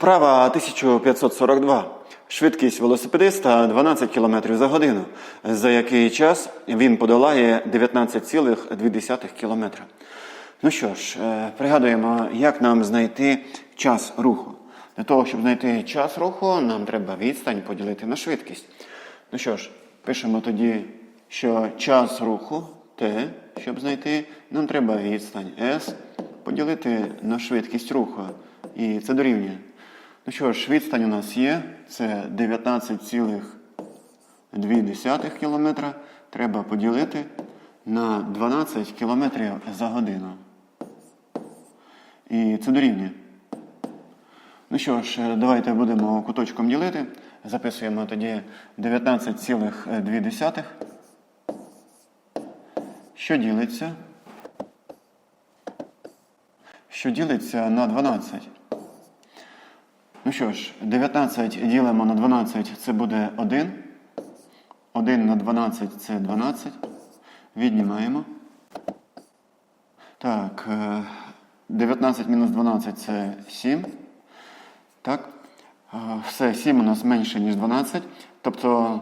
Вправа 1542. Швидкість велосипедиста 12 км за годину, за який час він подолає 19,2 км. Ну що ж, е, пригадуємо, як нам знайти час руху. Для того, щоб знайти час руху, нам треба відстань поділити на швидкість. Ну що ж, пишемо тоді, що час руху Т, щоб знайти, нам треба відстань S поділити на швидкість руху. І це дорівнює. Ну що ж, відстань у нас є, це 19,2 км. Треба поділити на 12 км за годину. І це дорівнює. Ну що ж, давайте будемо куточком ділити. Записуємо тоді 19,2. Що ділиться? Що ділиться на 12. Ну що ж, 19 ділимо на 12, це буде 1. 1 на 12 це 12. Віднімаємо. Так, е, 19 мінус 12 це 7. Так. Е, Все, 7 у нас менше, ніж 12. Тобто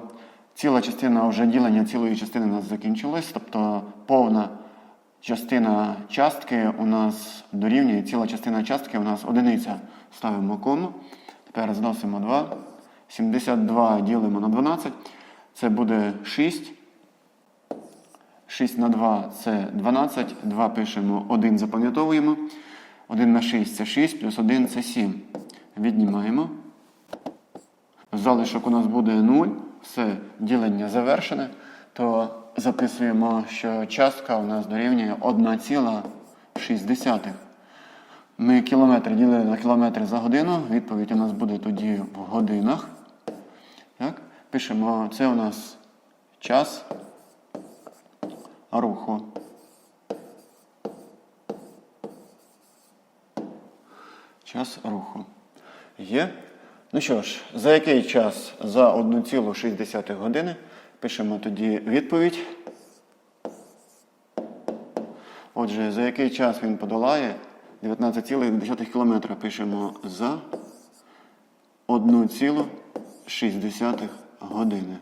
ціла частина вже ділення цілої частини у нас закінчилась. Тобто повна частина частки у нас дорівнює, ціла частина частки у нас одиниця. Ставимо кому. Тепер зносимо 2. 72 ділимо на 12. Це буде 6. 6 на 2 це 12. 2 пишемо, 1 запам'ятовуємо. 1 на 6 це 6, плюс 1 це 7. Віднімаємо. Залишок у нас буде 0. Все, ділення завершене. То записуємо, що частка у нас дорівнює 1,6. Ми кілометр ділили на кілометри за годину. Відповідь у нас буде тоді в годинах. Так? Пишемо, це у нас час руху. Час руху. Є. Ну що ж, за який час за 1,6 години пишемо тоді відповідь. Отже, за який час він подолає 19,2 км пишемо за 1,6 години.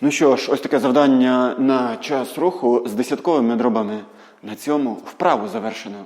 Ну що ж, ось таке завдання на час руху з десятковими дробами. На цьому вправу завершено.